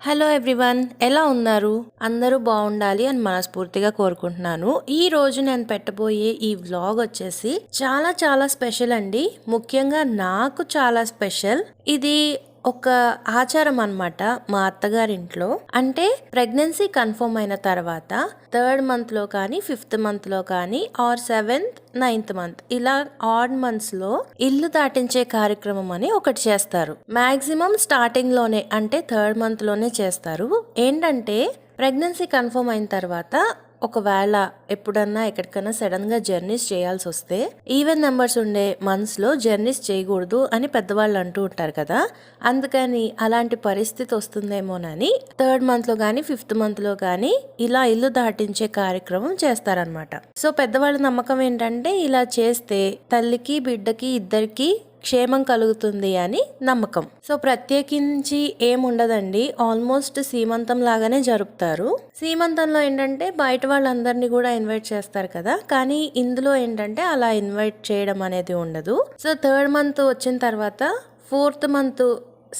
Hello everyone ఎలా ఉన్నారు? అందరూ బాగుండాలి అని మనస్ఫూర్తిగా కోరుకుంటున్నాను. ఈ రోజు నేను పెట్టబోయే ఈ వ్లాగ్ వచ్చేసి చాలా చాలా స్పెషల్ అండి. ముఖ్యంగా నాకు చాలా స్పెషల్ ఇది ఒక ఆచారం అన్నమాట మా అత్తగారింట్లో. అంటే ప్రెగ్నెన్సీ కన్ఫర్మ్ అయిన తర్వాత థర్డ్ మంత్లో కానీ ఫిఫ్త్ మంత్లో కానీ ఆర్ సెవెంత్ నైన్త్ మంత్ ఇలా ఆడ్ మంత్స్లో ఇల్లు దాటించే కార్యక్రమం అని ఒకటి చేస్తారు. మ్యాక్సిమం స్టార్టింగ్లోనే అంటే థర్డ్ మంత్లోనే చేస్తారు. ఏంటంటే ప్రెగ్నెన్సీ కన్ఫర్మ్ అయిన తర్వాత ఒకవేళ ఎప్పుడన్నా ఎక్కడికైనా సడన్గా జర్నీస్ చేయాల్సి వస్తే ఈవెన్ నెంబర్స్ ఉండే మంత్స్లో జర్నీస్ చేయకూడదు అని పెద్దవాళ్ళు అంటూ ఉంటారు కదా. అందుకని అలాంటి పరిస్థితి వస్తుందేమోనని థర్డ్ మంత్లో కానీ ఫిఫ్త్ మంత్లో కానీ ఇలా ఇల్లు దాటించే కార్యక్రమం చేస్తారనమాట సో పెద్దవాళ్ళ నమ్మకం ఏంటంటే ఇలా చేస్తే తల్లికి బిడ్డకి ఇద్దరికి క్షేమం కలుగుతుంది అని నమ్మకం. సో ప్రత్యేకించి ఏముండదండి. ఆల్మోస్ట్ సీమంతం లాగానే జరుపుతారు. సీమంతంలో ఏంటంటే బయట వాళ్ళందరినీ కూడా ఇన్వైట్ చేస్తారు కదా. కానీ ఇందులో ఏంటంటే అలా ఇన్వైట్ చేయడం అనేది ఉండదు. సో థర్డ్ మంత్ వచ్చిన తర్వాత ఫోర్త్ మంత్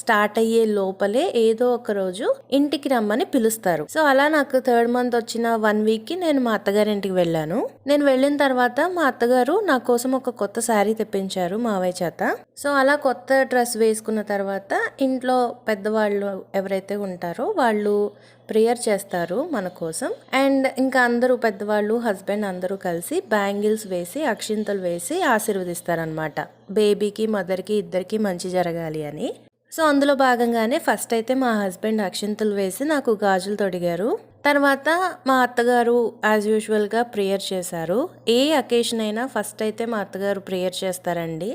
స్టార్ట్ అయ్యే లోపలే ఏదో ఒక రోజు ఇంటికి రమ్మని పిలుస్తారు. సో అలా నాకు థర్డ్ మంత్ వచ్చిన వన్ వీక్కి నేను మా అత్తగారి ఇంటికి వెళ్ళాను. నేను వెళ్ళిన తర్వాత మా అత్తగారు నా కోసం ఒక కొత్త శారీ తెప్పించారు మావయ్య చేత. సో అలా కొత్త డ్రెస్ వేసుకున్న తర్వాత ఇంట్లో పెద్దవాళ్ళు ఎవరైతే ఉంటారో వాళ్ళు ప్రేయర్ చేస్తారు మన కోసం. అండ్ ఇంకా అందరూ పెద్దవాళ్ళు హస్బెండ్ అందరూ కలిసి బ్యాంగిల్స్ వేసి అక్షింతలు వేసి ఆశీర్వదిస్తారనమాట బేబీకి మదర్కి ఇద్దరికి మంచి జరగాలి అని. సో అందులో భాగంగానే ఫస్ట్ అయితే మా హస్బెండ్ అక్షింతలు వేసి నాకు గాజులు తొడిగారు. తర్వాత మా అత్తగారు యాజ్ యూజువల్గా ప్రేయర్ చేశారు. ఏ అకేషన్ అయినా ఫస్ట్ అయితే మా అత్తగారు ప్రేయర్ చేస్తారండి.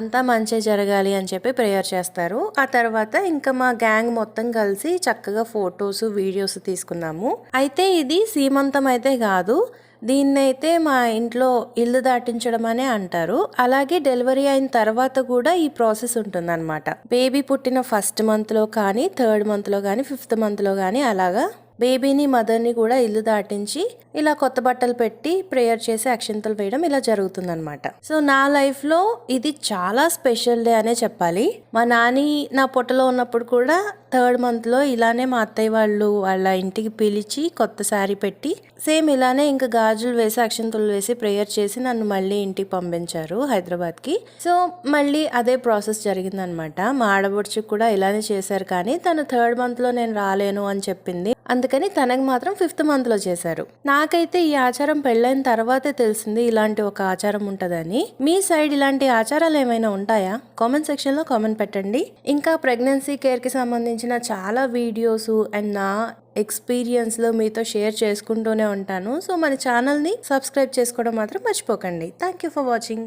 అంతా మంచి జరగాలి అని చెప్పి ప్రేయర్ చేస్తారు. ఆ తర్వాత ఇంకా మా గ్యాంగ్ మొత్తం కలిసి చక్కగా ఫొటోస్ వీడియోస్ తీసుకున్నాము. అయితే ఇది సీమంతం అయితే కాదు. దీన్నైతే మా ఇంట్లో ఇల్లు దాటించడం అనే అంటారు. అలాగే డెలివరీ అయిన తర్వాత కూడా ఈ ప్రాసెస్ ఉంటుందన్నమాట. బేబీ పుట్టిన ఫస్ట్ మంత్లో కానీ థర్డ్ మంత్లో కానీ ఫిఫ్త్ మంత్లో కానీ అలాగా బేబీని మదర్ని కూడా ఇల్లు దాటించి ఇలా కొత్త బట్టలు పెట్టి ప్రేయర్ చేసి అక్షింతలు వేయడం ఇలా జరుగుతుందనమాట సో నా లైఫ్లో ఇది చాలా స్పెషల్ డే అనే చెప్పాలి. మా నాని నా పొట్టలో ఉన్నప్పుడు కూడా థర్డ్ మంత్లో ఇలానే మా అత్తయ్య వాళ్ళు వాళ్ళ ఇంటికి పిలిచి కొత్త శారీ పెట్టి సేమ్ ఇలానే ఇంకా గాజులు వేసి అక్షంతులు వేసి ప్రేయర్ చేసి నన్ను మళ్ళీ ఇంటికి పంపించారు హైదరాబాద్కి. సో మళ్ళీ అదే ప్రాసెస్ జరిగిందనమాట మా ఆడబడుచుకు కూడా ఇలానే చేశారు కానీ తను థర్డ్ మంత్లో నేను రాలేను అని చెప్పింది. అందుకని తనకు మాత్రం ఫిఫ్త్ మంత్లో చేశారు. నాకైతే ఈ ఆచారం పెళ్ళైన తర్వాతే తెలిసింది ఇలాంటి ఒక ఆచారం ఉంటుందని. మీ సైడ్ ఇలాంటి ఆచారాలు ఏమైనా ఉంటాయా? కామెంట్ సెక్షన్లో కామెంట్ పెట్టండి. ఇంకా ప్రెగ్నెన్సీ కేర్కి సంబంధించిన చాలా వీడియోస్ అండ్ నా ఎక్స్పీరియన్స్లో మీతో షేర్ చేసుకుంటూనే ఉంటాను. సో మన ఛానల్ని సబ్స్క్రైబ్ చేసుకోవడం మాత్రం మర్చిపోకండి. Thank you for watching.